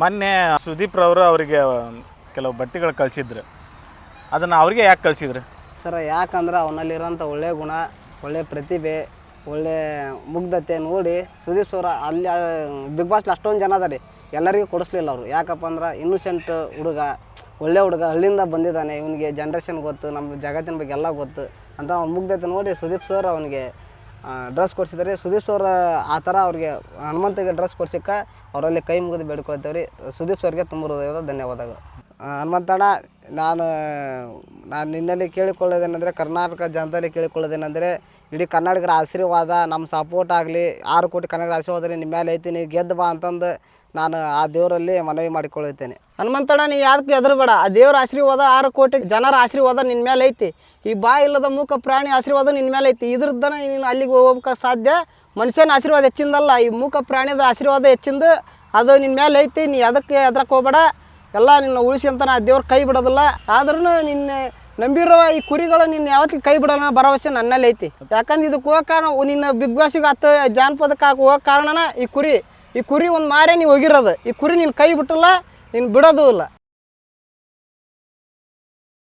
ಮೊನ್ನೆ ಸುದೀಪ್ ರವರು ಅವರಿಗೆ ಕೆಲವು ಬಟ್ಟೆಗಳು ಕಳಿಸಿದ್ರು. ಅದನ್ನು ಅವ್ರಿಗೆ ಯಾಕೆ ಕಳಿಸಿದ್ರು? ಸರ್, ಯಾಕಂದ್ರೆ ಅವನಲ್ಲಿರೋಂಥ ಒಳ್ಳೆಯ ಗುಣ ಒಳ್ಳೆಯ ಪ್ರತಿಭೆ, ಒಳ್ಳೆ ಮುಗ್ಧತೆ ನೋಡಿ ಸುದೀಪ್ ಸರ್ ಅಲ್ಲಿ ಬಿಗ್ ಬಾಸ್ಲಿ ಅಷ್ಟೊಂದು ಜನ ಅದ ಎಲ್ಲರಿಗೂ ಕೊಡಿಸ್ಲಿಲ್ಲ ಅವರು. ಯಾಕಪ್ಪ ಅಂದ್ರೆ ಇನ್ನೋಸೆಂಟ್ ಹುಡುಗ, ಒಳ್ಳೆ ಹುಡುಗ ಹಳ್ಳಿಯಿಂದ ಬಂದಿದ್ದಾನೆ. ಇವನಿಗೆ ಜನ್ರೇಷನ್ ಗೊತ್ತು, ನಮ್ಮ ಜಗತ್ತಿನ ಬಗ್ಗೆ ಎಲ್ಲ ಗೊತ್ತು ಅಂತ ಅವ್ನ ಮುಗ್ಧತೆ ನೋಡಿ ಸುದೀಪ್ ಸರ್ ಅವನಿಗೆ ಡ್ರೆಸ್ ಕೊಡಿಸಿದ್ದಾರೆ. ಸುದೀಪ್ ಸರ್ ಆ ಥರ ಅವ್ರಿಗೆ ಹನುಮಂತಗೆ ಡ್ರೆಸ್ ಕೊಡ್ಸಿಕ್ಕ ಅವರಲ್ಲಿ ಕೈ ಮುಗಿದು ಬೇಡ್ಕೊಳ್ತೇವೆ ರೀ ಸುದೀಪ್ ಸರ್ಗೆ ತುಂಬ ಹೃದಯದ ಧನ್ಯವಾದಗಳು. ಹನುಮಂತಣ್ಣ ನಾನು ನಾನು ನಿನ್ನಲ್ಲಿ ಕೇಳಿಕೊಳ್ಳೋದೇನೆಂದರೆ, ಕರ್ನಾಟಕ ಜನತೆಯಲ್ಲಿ ಕೇಳಿಕೊಳ್ಳೋದೇನೆಂದರೆ, ಇಡೀ ಕನ್ನಡಿಗರ ಆಶೀರ್ವಾದ, ನಮ್ಮ ಸಪೋರ್ಟ್ ಆಗಲಿ, ಆರು ಕೋಟಿ ಕನ್ನಡಿಗರ ಆಶೀರ್ವಾದ ನಿಮ್ಮ ಮೇಲೆ ಐತಿ, ನೀ ಗೆದ್ದು ಬಾ ಅಂತಂದು ನಾನು ಆ ದೇವರಲ್ಲಿ ಮನವಿ ಮಾಡಿಕೊಳ್ಳುತ್ತೇನೆ. ಹನುಮಂತಣ್ಣ, ನೀ ಯಾವ್ದಕ್ಕೆ ಹೆದರಬೇಡ. ಆ ದೇವ್ರ ಆಶೀರ್ವಾದ ಆರು ಕೋಟಿ ಜನರ ಆಶೀರ್ವಾದ ನಿನ್ನ ಮೇಲೆ ಐತಿ ಈ ಬಾ ಇಲ್ಲದ ಮೂಕ ಪ್ರಾಣಿ ಆಶೀರ್ವಾದ ನಿನ್ನ ಮೇಲೆ ಐತಿ ಇದ್ರದ್ದನ ನೀನು ಅಲ್ಲಿಗೆ ಹೋಗ್ಬೇಕು ಸಾಧ್ಯ. ಮನುಷ್ಯನ ಆಶೀರ್ವಾದ ಹೆಚ್ಚಿಂದಲ್ಲ, ಈ ಮೂಕ ಪ್ರಾಣಿದ ಆಶೀರ್ವಾದ ಹೆಚ್ಚಿಂದ ಅದು ನಿನ್ನ ಮೇಲೆ ಐತಿ ನೀ ಅದಕ್ಕೆ ಎದ್ರಕ್ಕೆ ಹೋಗ್ಬೇಡ. ಎಲ್ಲ ನಿನ್ನ ಉಳಿಸಿ ಅಂತ ನಾ ದೇವ್ರ ಕೈ ಬಿಡೋದಿಲ್ಲ. ಆದ್ರೂ ನಿನ್ನ ನಂಬಿರೋ ಈ ಕುರಿಗಳು ನಿನ್ನ ಯಾವತ್ತಿಗೆ ಕೈ ಬಿಡೋಣ ಭರವಸೆ ನನ್ನಲ್ಲಿ ಐತಿ ಯಾಕಂದ್ರೆ ಇದಕ್ಕೆ ಹೋಗೋ ಕಾರಣ ನಿನ್ನ ಬಿಗ್ ಬಾಸಿಗೆ ಹತ್ತು ಜಾನಪದಕ್ಕೆ ಹೋಗೋ ಕಾರಣನ ಈ ಕುರಿ. ಈ ಕುರಿ ಒಂದು ಮಾರೇ ನೀವು ಹೋಗಿರೋದು. ಈ ಕುರಿ ನಿನ್ನ ಕೈ ಬಿಟ್ಟಲ್ಲ. ನೀನು ಬಿಡೋದೂ ಇಲ್ಲ.